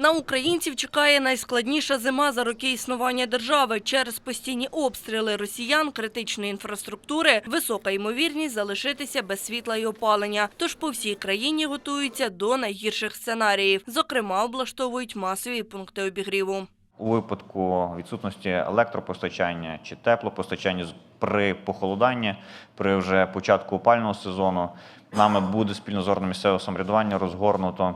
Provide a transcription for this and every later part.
На українців чекає найскладніша зима за роки існування держави. Через постійні обстріли росіян, критичної інфраструктури, висока ймовірність залишитися без світла і опалення. Тож по всій країні готуються до найгірших сценаріїв. Зокрема, облаштовують масові пункти обігріву. У випадку відсутності електропостачання чи теплопостачання при похолоданні, при вже початку опального сезону, нами буде спільно з органом місцевого самоврядування розгорнуто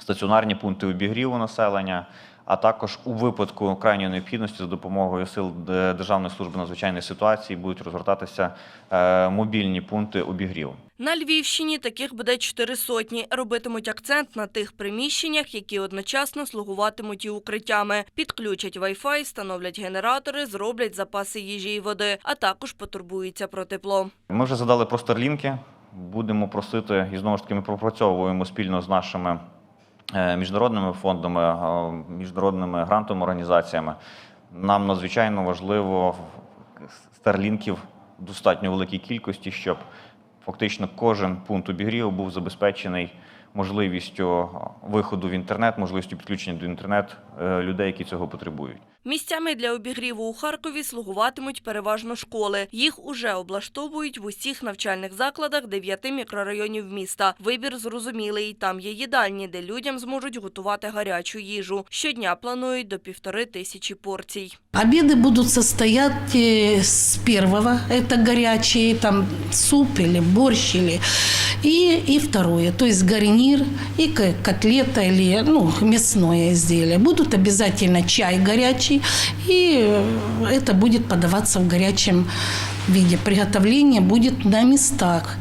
стаціонарні пункти обігріву населення, а також у випадку крайньої необхідності за допомогою сил Державної служби надзвичайних ситуацій будуть розгортатися е, мобільні пункти обігріву. На Львівщині таких буде чотири сотні. Робитимуть акцент на тих приміщеннях, які одночасно слугуватимуть і укриттями. Підключать Wi-Fi, встановлять генератори, зроблять запаси їжі і води, а також потурбуються про тепло. Ми вже задали про старлінки. Будемо просити і знову ж таки ми пропрацьовуємо спільно з нашими міжнародними фондами, е, міжнародними грантовими організаціями. Нам надзвичайно важливо старлінків достатньо великій кількості, щоб фактично кожен пункт обігріву був забезпечений можливістю виходу в інтернет, можливістю підключення до інтернет е, людей, які цього потребують. Місцями для обігріву у Харкові слугуватимуть переважно школи. Їх уже облаштовують в усіх навчальних закладах дев'яти мікрорайонів міста. Вибір зрозумілий. Там є їдальні, де людям зможуть готувати гарячу їжу. Щодня планують до півтори тисячі порцій. Обеды будут состоять э, с первого, это горячие, там суп или борщ, или, и, и второе, то есть гарнир и к- котлета или ну, мясное изделие. Будут обязательно чай горячий, и э, это будет подаваться в горячем виде. Приготовление будет на местах.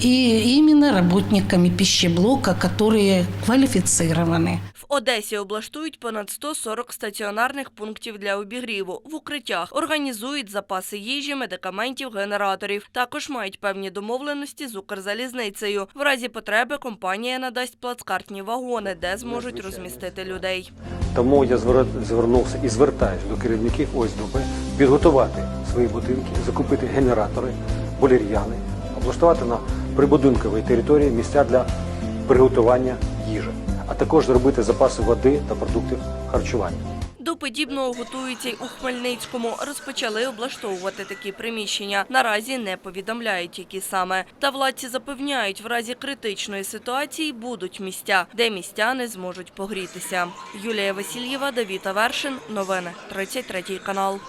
И именно работниками пищеблока, которые квалифицированы. В Одесі облаштують понад 140 стаціонарних пунктів для обігріву. В укриттях організують запаси їжі, медикаментів, генераторів. Також мають певні домовленості з Укрзалізницею. В разі потреби компанія надасть плацкартні вагони, де зможуть розмістити людей. Тому я звернувся і звертаюся до керівників ОСББ підготувати свої будинки, закупити генератори, болір'яни, облаштувати на прибудинковій території місця для приготування їжі, а також зробити запаси води та продуктів харчування. До подібного готуються й у Хмельницькому. Розпочали облаштовувати такі приміщення. Наразі не повідомляють, які саме. Та владці запевняють, в разі критичної ситуації будуть місця, де містяни зможуть погрітися. Юлія Васильєва, Давіта Вершин, Новини 33 канал.